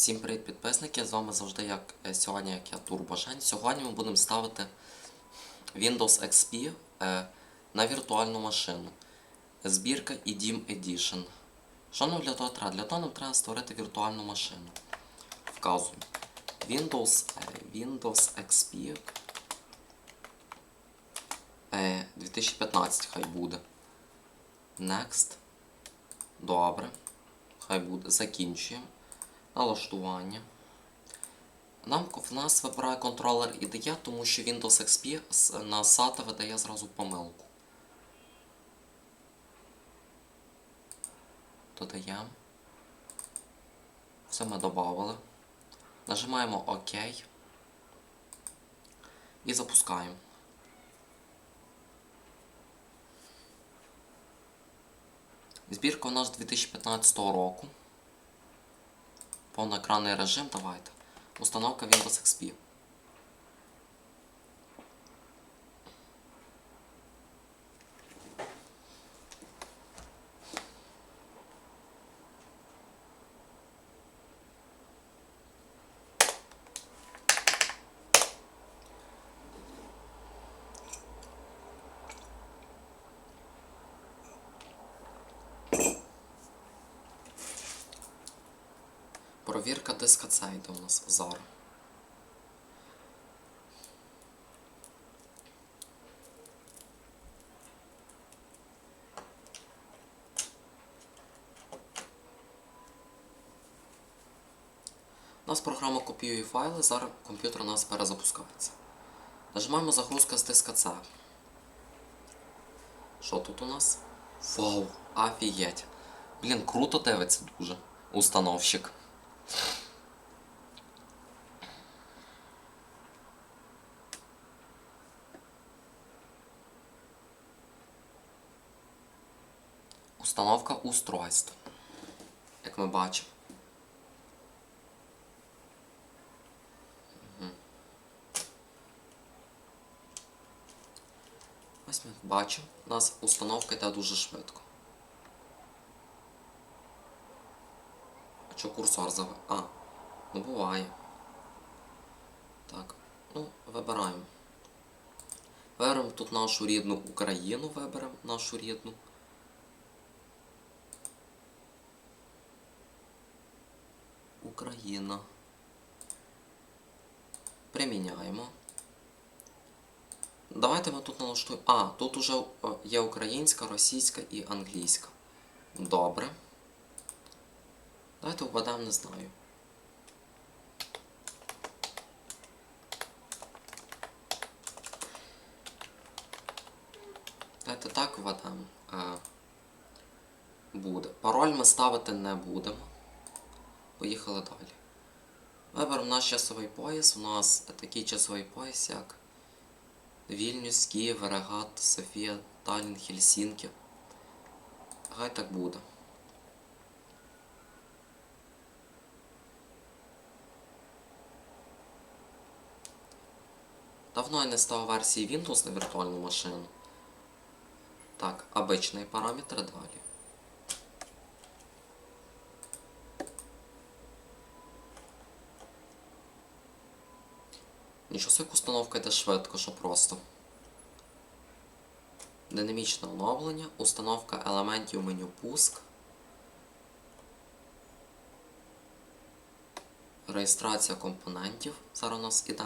Всім привіт, підписники! З вами завжди як е, сьогодні, як я Турбожень. Сьогодні ми будемо ставити Windows XP е, на віртуальну машину. Збірка IDIM Edition. Що нам для того треба? Для того нам треба створити віртуальну машину. Вказую. Windows, е, Windows XP е, 2015 хай буде. Next. Добре. Хай буде. Закінчуємо. Налаштування. Нам в нас вибирає контролер IDE, тому що Windows XP на SATA видає зразу помилку. Додаємо. Все ми додали. Нажимаємо ОК. І запускаємо. Збірка у нас 2015 року. Повноекранний режим, давайте. Установка Windows XP. Провірка диска це йде у нас зараз. У нас програма копіює файли, зараз комп'ютер у нас перезапускається. Нажимаємо загрузка з диска C. Що тут у нас? Вау, офігеть. Блін, круто дивиться дуже. Установщик. Установка устройств. Як ми бачимо. Ось ми бачимо, у нас установка йде дуже швидко. А що курсор зав... А, ну буває. Так, ну, вибираємо. Виберемо тут нашу рідну Україну, виберемо нашу рідну. Україна. Приміняємо. Давайте ми тут налаштуємо. А, тут уже е, є українська, російська і англійська. Добре. Давайте введемо, не знаю. Давайте так введемо. Е, буде. Пароль ми ставити не будемо. Поїхали далі. Виберемо наш часовий пояс. У нас такий часовий пояс, як Вільнюс, Київ, Регат, Софія, Таллін, Хельсінкі. Хай так буде. Давно я не ставив версії Windows на віртуальну машину. Так, обичний параметр далі. Собі установка йде швидко, що просто. Динамічне оновлення, установка елементів меню пуск. Реєстрація компонентів. Зараз у нас іде.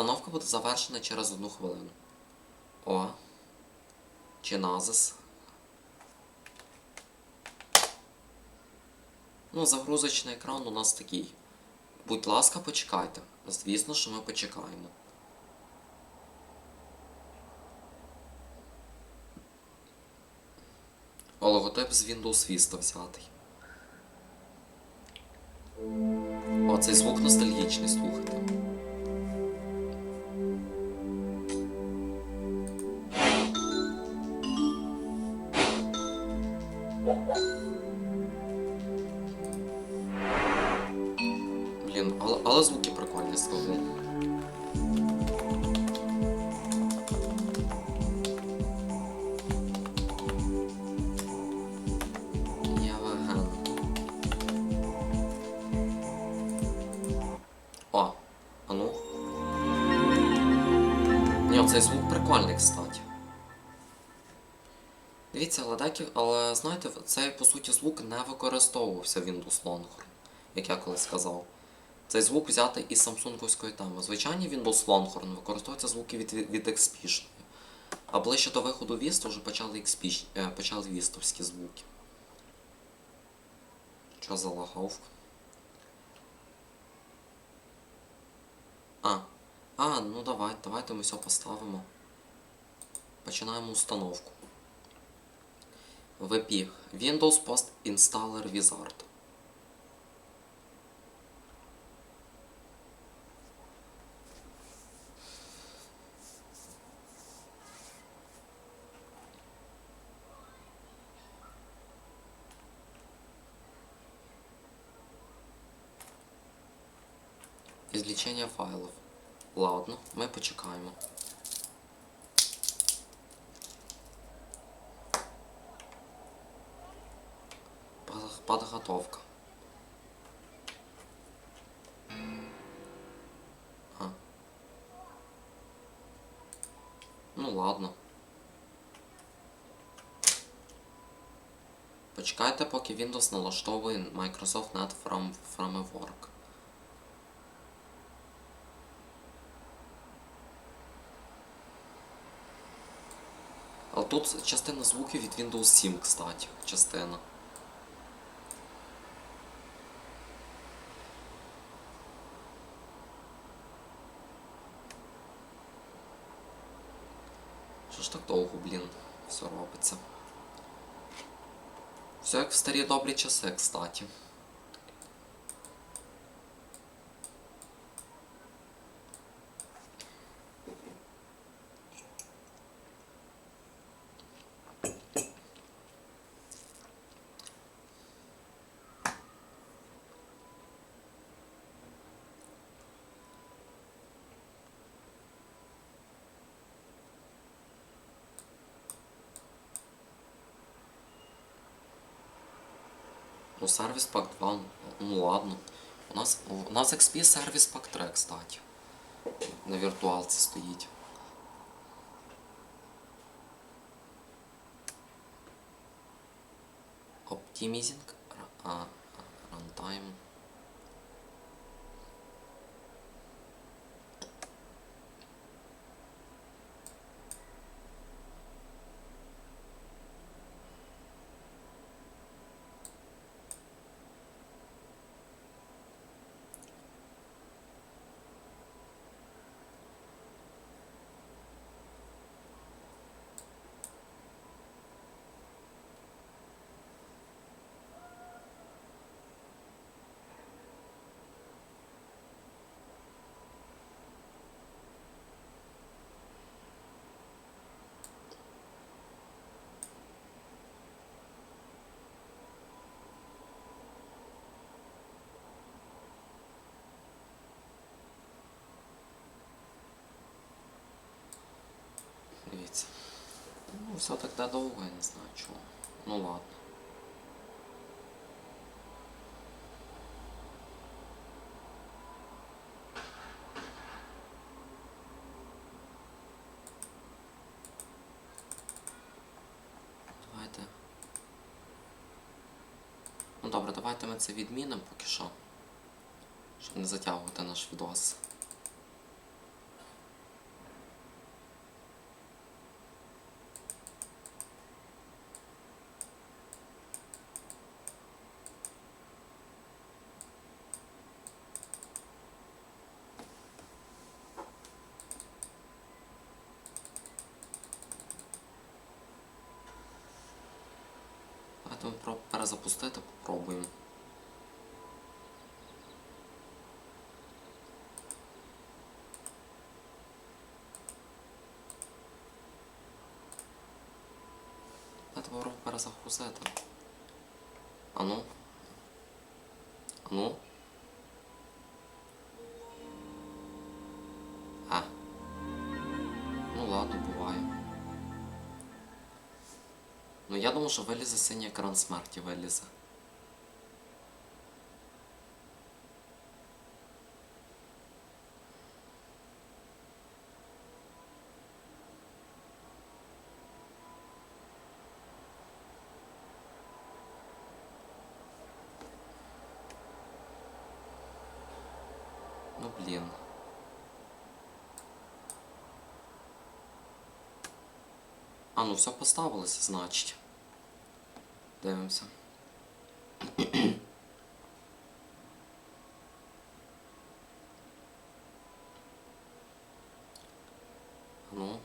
Установка буде завершена через одну хвилину. О. Чи назис. Ну, загрузочний екран у нас такий. Будь ласка, почекайте. Звісно, що ми почекаємо. О, Логотип з Windows Vista взятий. О, цей звук ностальгічний, слухайте. Цей звук прикольний, кстати. Дивіться, але але знаєте, цей по суті звук не використовувався в Windows Longhorn, як я колись сказав. Цей звук взятий із самсунговської теми. Звичайні Windows Longhorn використовуються звуки від, від XP. А ближче до виходу Vista вже почали XP, е, почали вістовські звуки. Що за лаговка? А. А, ну давай, давайте ми все поставимо. Починаємо установку. VP. Windows Post Installer Wizard. Извлечение файлов. Ладно, ми почекаємо. Подготовка. А. Ну ладно. Почекайте, поки Windows налаштовує Microsoft Net from Framework. Тут частина звуків від Windows 7, кстати. Частина. Що ж так довго, блін, все робиться. Все як в старі добрі часи, кстати. Сервіс пак 2, ну ладно. У нас, у нас XP сервіс пак 3, кстати. На віртуалці стоїть. Optimizing. А, Дивіться. Ну, все так довго, я не знаю чого. Ну ладно. Давайте. Ну добре, давайте ми це відмінимо поки що. Щоб не затягувати наш відос. Попробуємо перезагрузити. Ану. Ану. А. Ну ладно, буває. Ну я думаю, що вилізе синій екран смерті вилізе. Ну блін. А, ну все поставилося, значить. Дивимося. Ну.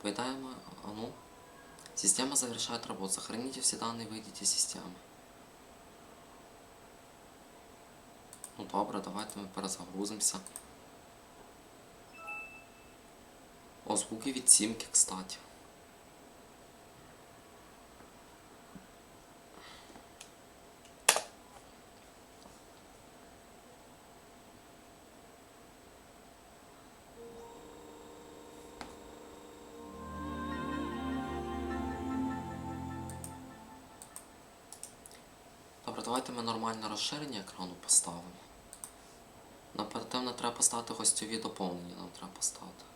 Поедаем, а ну. Система завершает работу. Сохраните все данные, выйдите из системы. Ну добре, давайте ми перезагрузимося. О, звуки від сімки, кстати. Добре, давайте ми нормальне розширення екрану поставимо. Наперед треба поставити гостьові доповнення, нам треба поставити.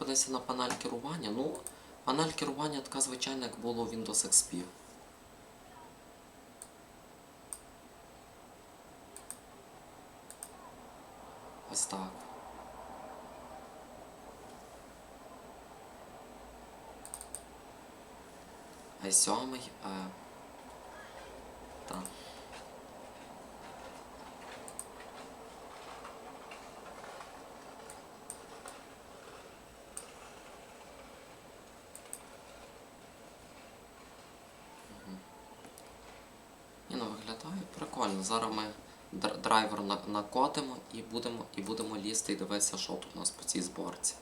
Давайте на панель керування. Ну, панель керування така звичайна, як було у Windows XP. Ось так. А сьомий. Е... Так. Ні, ну виглядає прикольно. Зараз ми др- драйвер на- накотимо і будемо, і будемо лізти і дивитися, що тут у нас по цій зборці.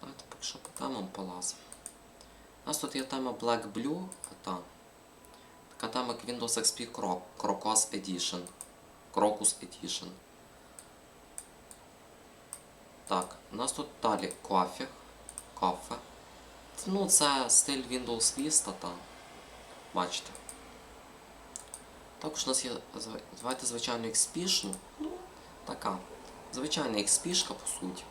Давайте що по полазимо. У нас тут є тема Black Blue, та. Така тема як Windows XP Cro- Crocus Edition. Crocus Edition. Так, у нас тут далі кофе. Кофе. Ну, це стиль Windows Vista, та. Бачите. Також у нас є, давайте звичайну XP-шну. Ну, така. Звичайна XP-шка, по суті.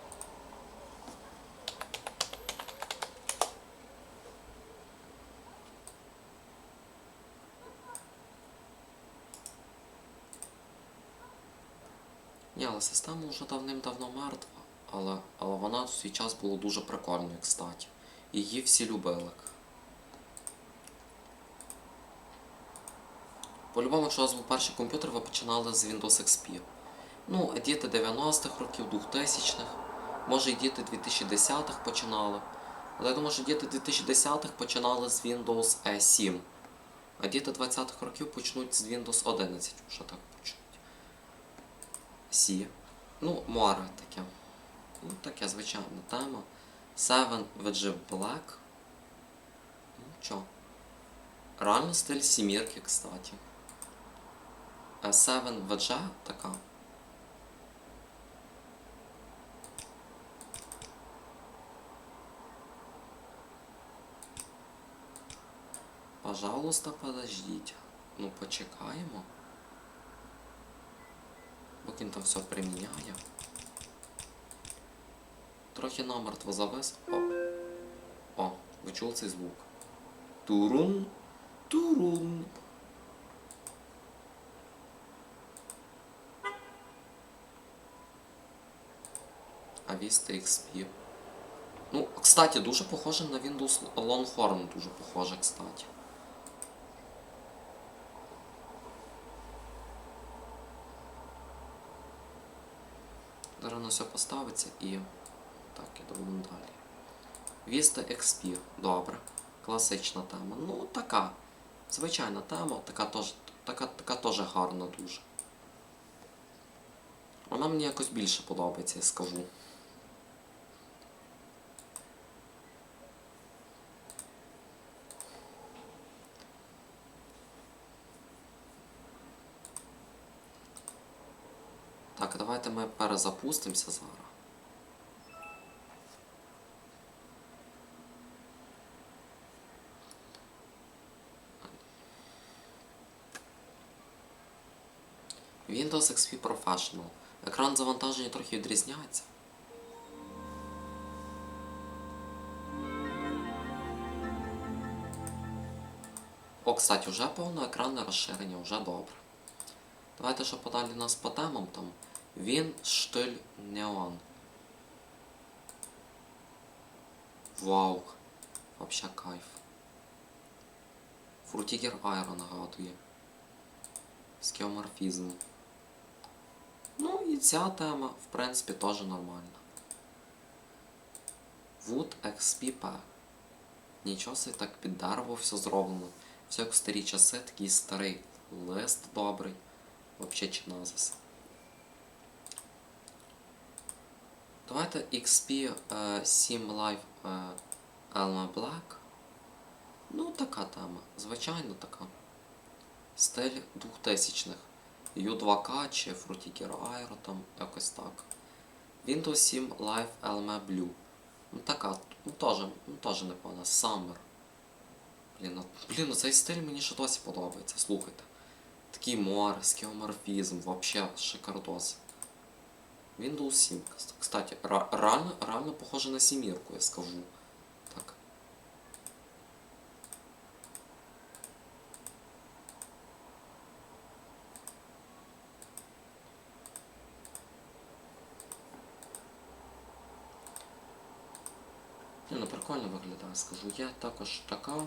Система вже давним-давно мертва, але, але вона в свій час була дуже прикольною, кстати. Її всі любили. По-любому, якщо у був перший комп'ютер, ви починали з Windows XP. Ну, діти 90-х років, 2000-х, може і діти 2010-х починали. Але я думаю, що діти 2010-х починали з Windows е, 7. А діти 20-х років почнуть з Windows 11, вже так почнуть. Сі. Ну, море таке. Ну, таке звичайна тема. Seven VG Black. Ну, чо? Реально стиль сімірки, кстати. Seven VG така. Пожалуйста, подождіть. Ну, почекаємо. Поки там все приміняє. Трохи намертво завис. О. О, ви чули цей звук? Турун. Турун. А Vista XP. Ну, кстати, дуже похоже на Windows Longhorn, дуже похоже, кстати. На все поставиться і. Так, ідемо далі. Vista XP. Добре. Класична тема. Ну, така. Звичайна тема, така теж така, така теж гарна дуже. Вона мені якось більше подобається, я скажу. Так, давайте ми перезапустимося зараз. Windows XP Professional. Екран завантаження трохи відрізняється. О, кстати, вже повноекранне розширення, вже добре. Давайте що подалі нас по темам там. Він штиль неон. Вау. Вообще кайф. Фрутігер Айро нагадує. Скеоморфізм. Ну і ця тема, в принципі, теж нормальна. Wood XPP. Нічого собі так під дерево все зроблено. Все як в старі часи, такий старий лист добрий. Вообще чиназис. Давайте XP е, 7 Live е, Black. Ну, така тема. Звичайно така. Стиль 2000-х. U2K чи Frutiger Aero, там якось так. Windows 7 Live LM Blue. Ну така, ну теж, ну теж непогано. Summer. Блін, ну, блін, ну цей стиль мені ще досі подобається, слухайте. Такий море, скеоморфізм, вообще шикардос. Windows 7, кстати, реально, реально похоже на сімірку, я скажу. Так. Ні, ну прикольно виглядає, скажу. Є також така.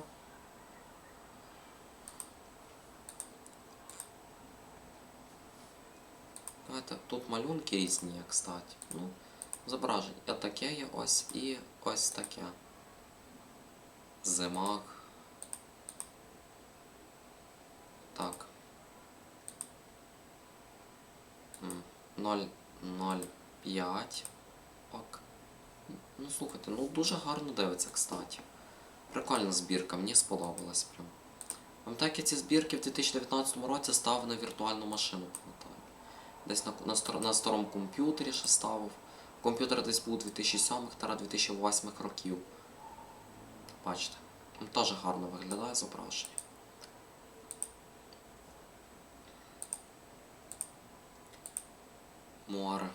Давайте тут малюнки різні, кстати. Ну, зображення. І таке є ось і ось таке. Зимак. Так. 0,05. Ок. Ну слухайте, ну дуже гарно дивиться, кстати. Прикольна збірка, мені сподобалась прям. Пам'ятаю, я ці збірки в 2019 році ставив на віртуальну машину. Десь на, на, на старому комп'ютері ще ставив. Комп'ютер десь був 2007-2008 років. Бачите, теж гарно виглядає зображення. Море.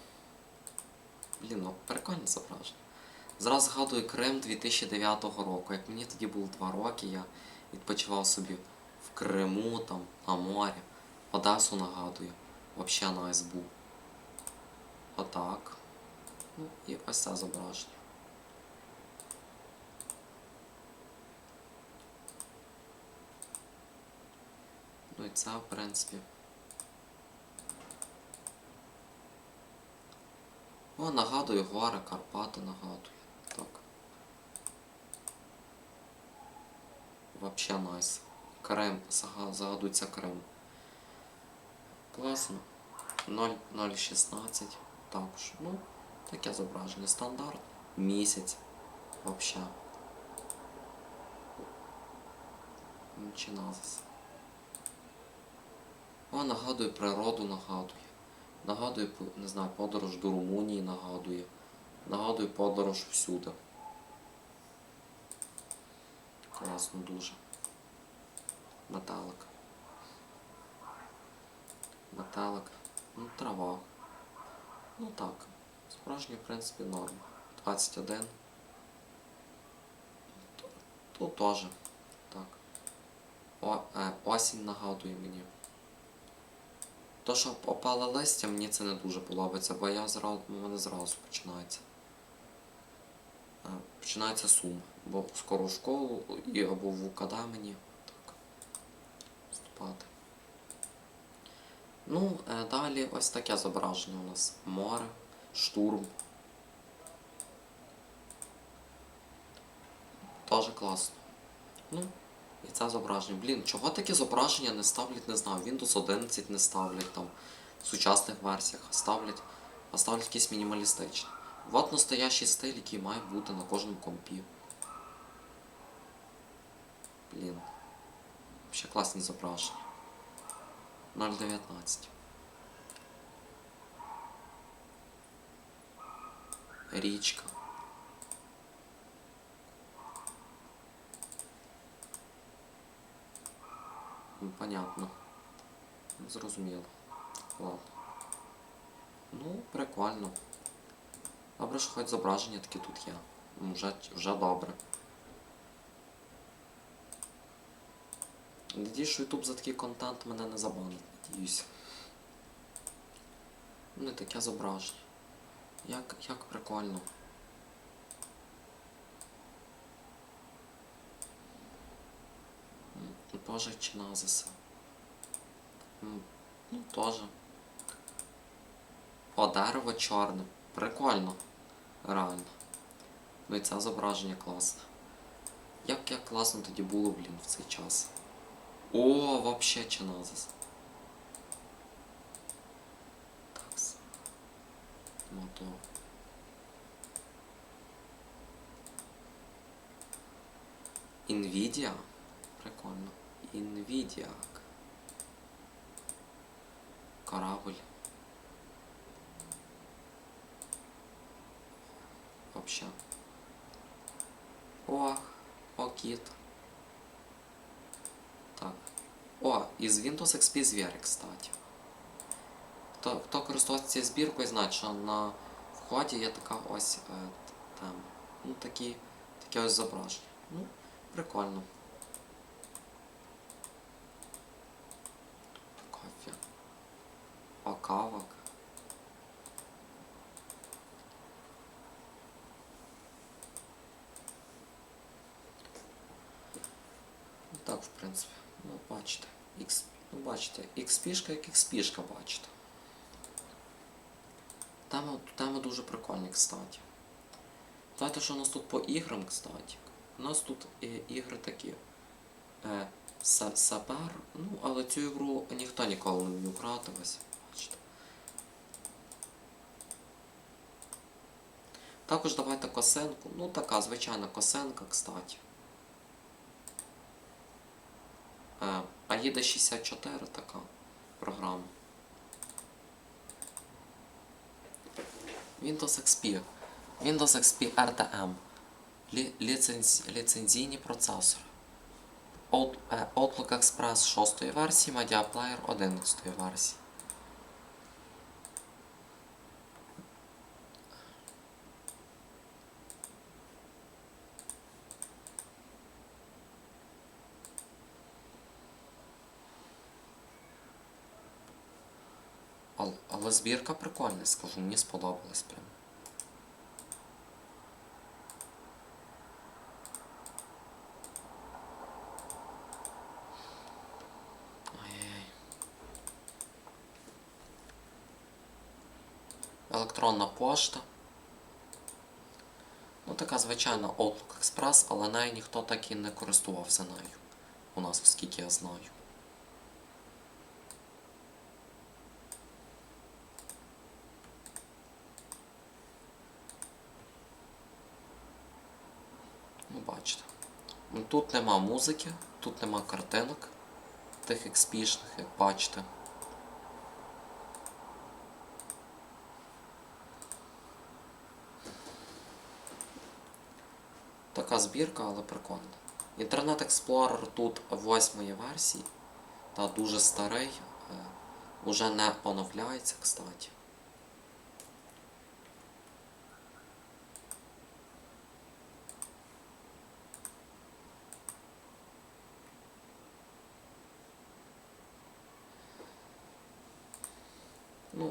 Блін, ну прикольне зображення. Зразу згадую Крим 2009 року. Як мені тоді було 2 роки, я відпочивав собі в Криму, там, на морі. Одесу нагадую. Вообще найс був. Отак. Ну і ось це зображення. Ну і це, в принципі. О, нагадую, гори, Карпати нагадую. Так. Вообще найс. Крем, зага- загадується Крем. Класно. 0, 0,16. Також. Ну, таке зображення. Стандарт. Місяць. Вообще. Чиназис. О, нагадує природу, нагадує. Нагадує, не знаю, подорож до Румунії нагадує. Нагадує подорож всюди. Класно дуже. Металик. Металик. Ну, трава. Ну так. Справжній, в принципі, норм. 21. Т- Тут теж. Так. О, е, осінь нагадує мені. То, що опале листя, мені це не дуже подобається, бо я зразу, у мене зразу починається. Е, Починається сум. Бо скоро в школу і або в УКД мені так вступати. Ну, е, далі ось таке зображення у нас. Море, штурм. Тоже класно. Ну, і це зображення. Блін, чого такі зображення не ставлять, не знаю. Windows 11 не ставлять там в сучасних версіях, а ставлять, а ставлять якісь мінімалістичні. От настоящий стиль, який має бути на кожному компі. Блін. Ще класні зображення. 0.19. Річка. Ну, понятно. Зрозуміло. Ладно. Ну, прикольно. Добре, що хоч зображення таке тут є. Вже, вже добре. Надіюсь, що YouTube за такий контент мене не забанить, надіюсь. І таке зображення. Як, як прикольно. Тоже чиназиса. М, Ну, тоже. О, дерево чорне. Прикольно. Реально. Ну і це зображення класне. Як як класно тоді було, блін, в цей час. О, вообще чиназис. Такс. Мотор. Nvidia? Прикольно. Nvidia. Корабль. Вообще. О, о, кіт. Так. О, із Windows XP звіри, кстати. Хто, хто користувався цією збіркою, знає, що на вході є така ось е, т- тема. Ну, такі, таке ось зображення. Ну, прикольно. Кофе. О, кавок. Ну так, в принципі. Ну, бачите. X, ну, бачите, XP-шка як XP-шка, бачите. Тема, тема дуже прикольні, кстати. Знаєте, що у нас тут по іграм, кстати? У нас тут е, ігри такі. Е, Сапер, ну, але цю ігру ніхто ніколи не грати, бачите. Також давайте косинку. Ну, така звичайна косинка, кстати. AIDA 64 така програма. Windows XP. Windows XP RTM. Лі- ліценз... Ліцензійні процесори. Е, Outlook Express 6 версії, Media Player 11 версії. Але збірка прикольна, скажу, мені сподобалась прям. Електронна пошта. Ну, така звичайна Outlook Express, але нею ніхто так і не користувався нею. у нас, оскільки я знаю. Ну, бачите. Тут нема музики, тут нема картинок тих експішних, як бачите. Така збірка, але прикольна. Internet Explorer тут восьмої версії та дуже старий, е, уже не оновляється, кстати.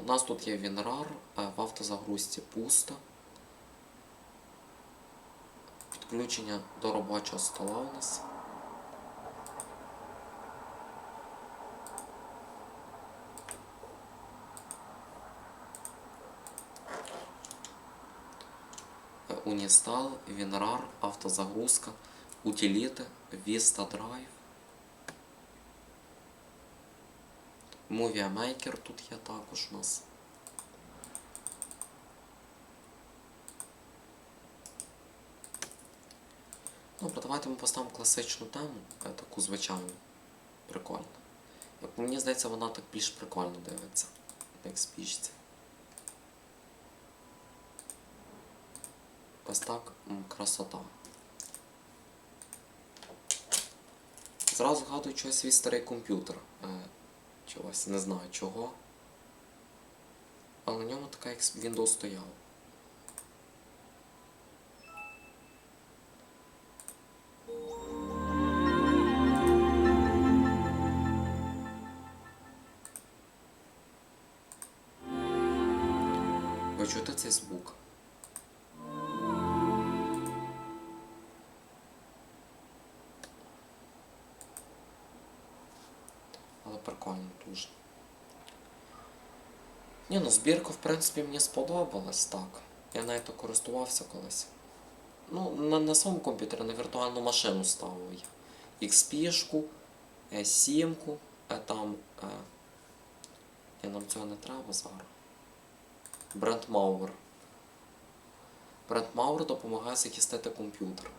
Нас тут є WinRAR, е, в автозагрузці пусто. Підключення до робочого стола у нас. Е, Уністал, WinRAR, автозагрузка, утиліти, Vista Drive. Maker тут є також у нас. Добре, давайте ми поставимо класичну тему, е, таку звичайну. Прикольно. Як мені здається, вона так більш прикольно дивиться, як спічці. Ось так красота. Зразу згадую чогось свій старий комп'ютер. Чогось, не знаю чого. Але на ньому така як Windows стояв. Ну збірка, в принципі, мені сподобалась так. Я навіть користувався колись. Ну, на, на своєму комп'ютері на віртуальну машину ставив я. XP-шку, е, 7-ку, е, там. Е, ні, нам цього не треба зараз. Брендмауер. Брендмауер допомагає захистити комп'ютер.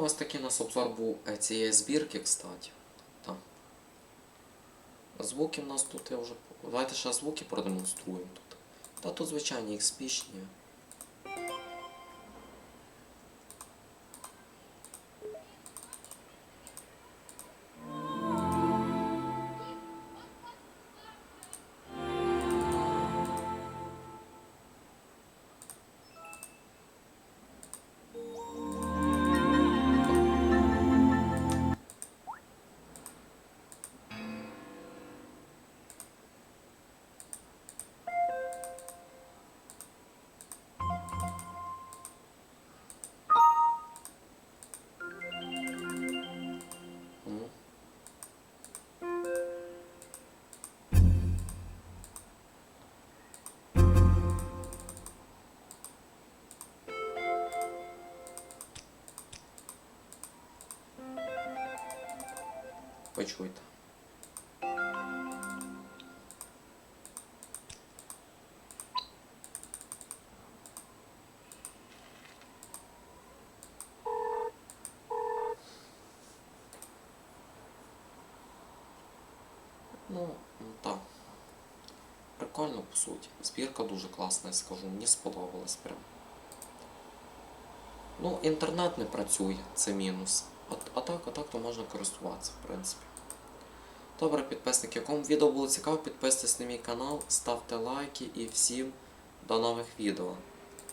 Ну, ось такий у нас обзор був е, цієї збірки, кстати. Там. Звуки в нас тут я вже. Давайте ще звуки продемонструємо тут. Та тут звичайні експішні. Почуйте. Ну, так. Прикольно, по суті. Збірка дуже класна, я скажу. Мені сподобалось прям. Ну, інтернет не працює, це мінус. А, а так, а так, то можна користуватися, в принципі. Добре, підписники, якому відео було цікаво, підписуйтесь на мій канал, ставте лайки і всім до нових відео.